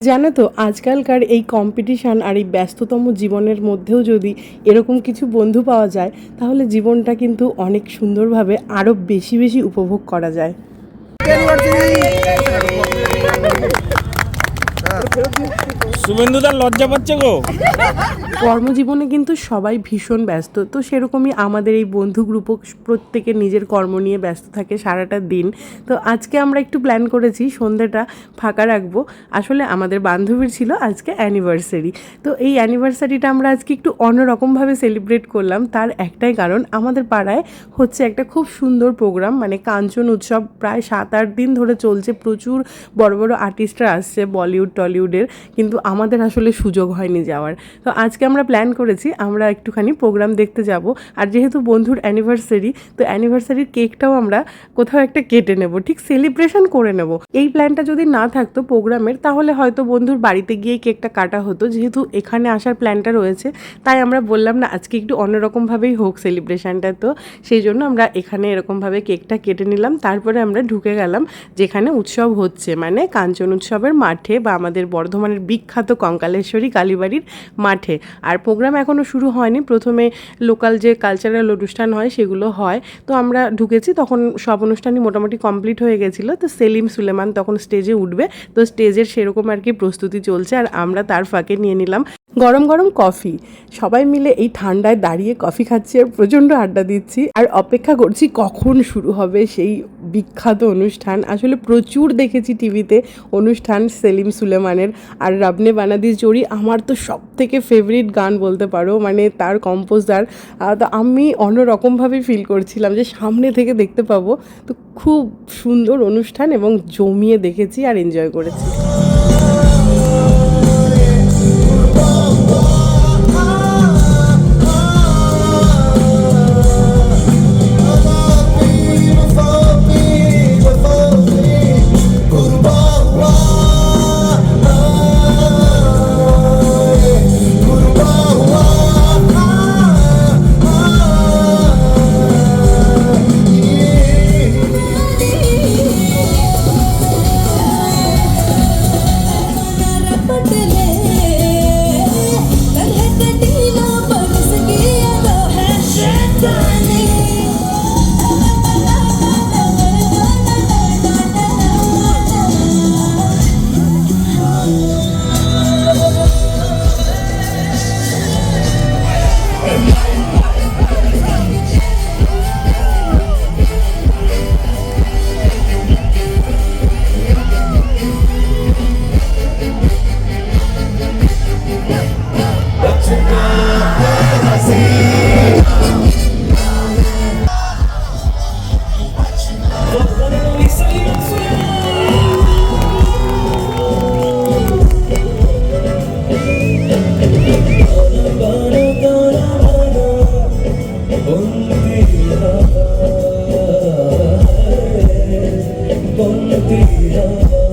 জানো তো, আজকালকার এই কম্পিটিশান আর এই ব্যস্ততম জীবনের মধ্যেও যদি এরকম কিছু বন্ধু পাওয়া যায়, তাহলে জীবনটা কিন্তু অনেক সুন্দরভাবে আরও বেশি বেশি উপভোগ করা যায়। শুভেন্দুদার লজ্জা পাচ্ছে গো। কর্মজীবনে কিন্তু সবাই ভীষণ ব্যস্ত, তো সেরকমই আমাদের এই বন্ধু গ্রুপও প্রত্যেকে নিজের কর্ম নিয়ে ব্যস্ত থাকে সারাটা দিন। তো আজকে আমরা একটু প্ল্যান করেছি, সন্ধ্যাটা ফাঁকা রাখব। আসলে আমাদের বান্ধবীর ছিল আজকে অ্যানিভার্সারি তো এই অ্যানিভার্সারিটা আমরা আজকে একটু অন্যরকমভাবে সেলিব্রেট করলাম। তার একটাই কারণ, আমাদের পাড়ায় হচ্ছে একটা খুব সুন্দর প্রোগ্রাম মানে কাঞ্চন উৎসব। প্রায় সাত আট দিন ধরে চলছে, প্রচুর বড় বড় আর্টিস্টরা আসছে বলিউড টলিউডের কিন্তু আমাদের আসলে সুযোগ হয়নি যাওয়ার। তো আজকে আমরা প্ল্যান করেছি, আমরা একটুখানি প্রোগ্রাম দেখতে যাব। আর যেহেতু বন্ধুর অ্যানিভার্সারি তো অ্যানিভার্সারির কেকটাও আমরা কোথাও একটা কেটে নেব, ঠিক সেলিব্রেশন করে নেব। এই প্ল্যানটা যদি না থাকতো প্রোগ্রামের তাহলে হয়তো বন্ধুর বাড়িতে গিয়ে কেকটা কাটা হতো। যেহেতু এখানে আসার প্ল্যানটা রয়েছে, তাই আমরা বললাম না, আজকে একটু অন্যরকমভাবেই হোক সেলিব্রেশনটা তো। সেই জন্য আমরা এখানে এরকমভাবে কেকটা কেটে নিলাম। তারপরে আমরা ঢুকে গেলাম, যেখানে উৎসব হচ্ছে মানে কাঞ্চন উৎসবের মাঠে বা আমাদের বর্ধমানের বিখ্যাত কঙ্কালেশ্বরী কালীবাড়ির মাঠে। আর প্রোগ্রাম এখনও শুরু হয়নি। প্রথমে লোকাল যে কালচারাল অনুষ্ঠান হয় সেগুলো হয়। তো আমরা ঢুকেছি, তখন সব অনুষ্ঠানই মোটামুটি কমপ্লিট হয়ে গেছিল। তো সেলিম সুলেমান তখন স্টেজে উঠবে। তো স্টেজের সেরকম আর কি প্রস্তুতি চলছে। আর আমরা তার ফাঁকে নিয়ে নিলাম। গরম গরম কফি। সবাই মিলে এই ঠান্ডায় দাঁড়িয়ে কফি খাচ্ছি আর প্রচণ্ড আড্ডা দিচ্ছি। আর অপেক্ষা করছি কখন শুরু হবে সেই বিখ্যাত অনুষ্ঠান। আসলে প্রচুর দেখেছি টিভিতে অনুষ্ঠান সেলিম সুলেমানের আর রাবনে বানাদিস জড়ি। আমার তো সব থেকে ফেভারিট গান বলতে পারো মানে তার কম্পোজার তো আমি অন্যরকমভাবে ফিল করছিলাম যে সামনে থেকে দেখতে পাবো। তো খুব সুন্দর অনুষ্ঠান এবং জমিয়ে দেখেছি আর এনজয় করেছি। Bon dia.